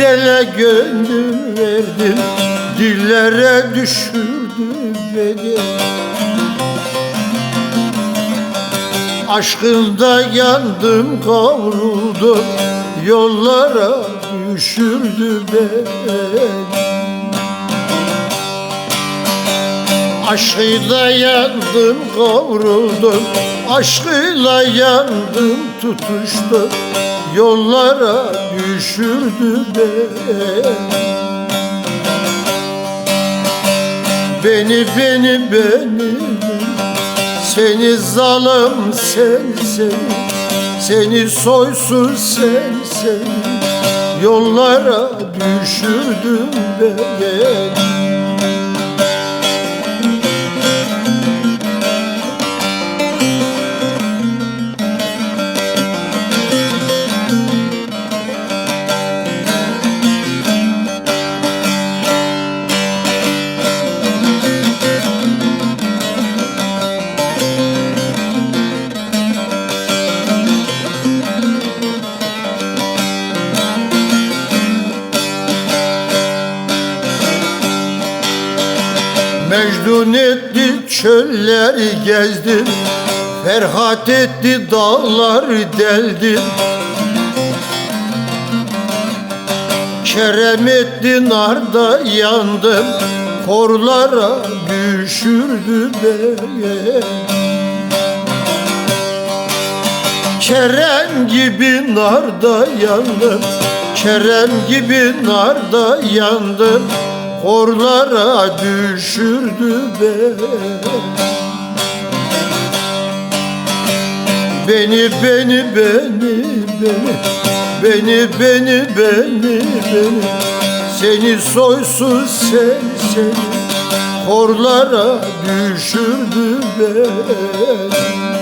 ele gönlüm verdim Dillere düşürdü beni. Aşkında yandım kavruldum Yollara düşürdü beni. Aşkıyla yandım kavruldum Aşkıyla yandım tutuştum Yollara düşürdü beni Beni beni beni Seni zalim sen seni Seni soysuz sen seni Yollara düşürdün beni Mecnun etti çölleri gezdim Ferhat etti dağları deldim Kerem etti narda yandım Korlara düşürdü beni. Kerem gibi narda yandım Kerem gibi narda yandım Korlara düşürdü beni Beni beni beni beni Beni beni beni beni. Seni soysuz sen seni Korlara düşürdü beni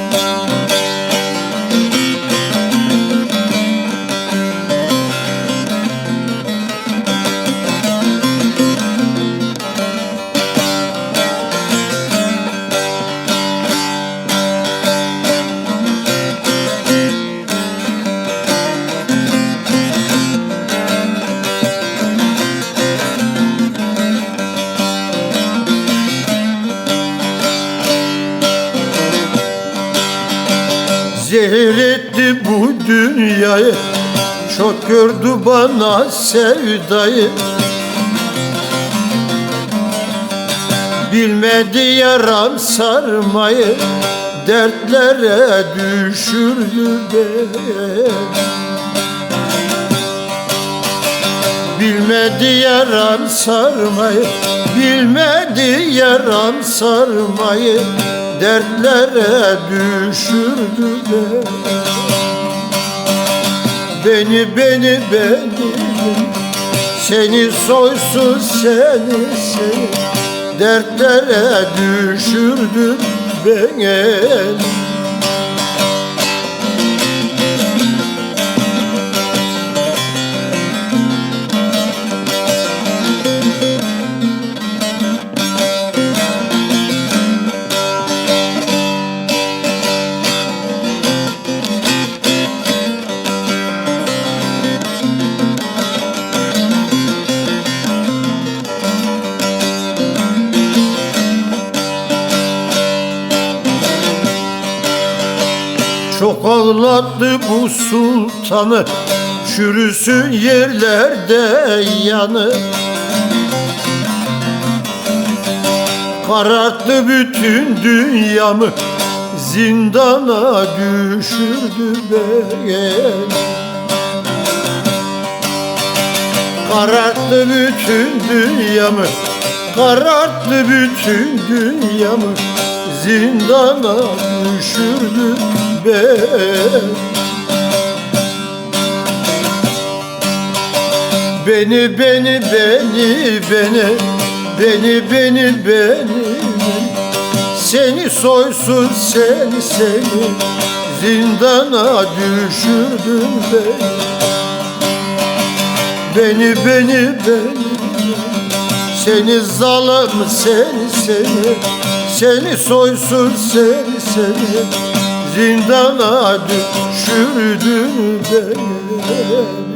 Zehir etti bu dünyayı Çok gördü bana sevdayı. Bilmedi yaram sarmayı Dertlere düşürdü beni. Bilmedi yaram sarmayı Bilmedi yaram sarmayı Dertlere düşürdü beni Beni beni Seni soysuz seni seni Dertlere düşürdü beni Çok ağlattı bu sultanı Çürüsün yerlerde yanı. Kararttı bütün dünyamı Zindana düşürdü beni. Kararttı bütün dünyamı Kararttı bütün dünyamı Zindana düşürdü beni Beni beni beni beni Beni beni beni. Seni soysuz seni seni Zindana düşürdün beni Beni beni beni Seni zalim seni seni Seni soysuz seni seni Zindana düşürdün beni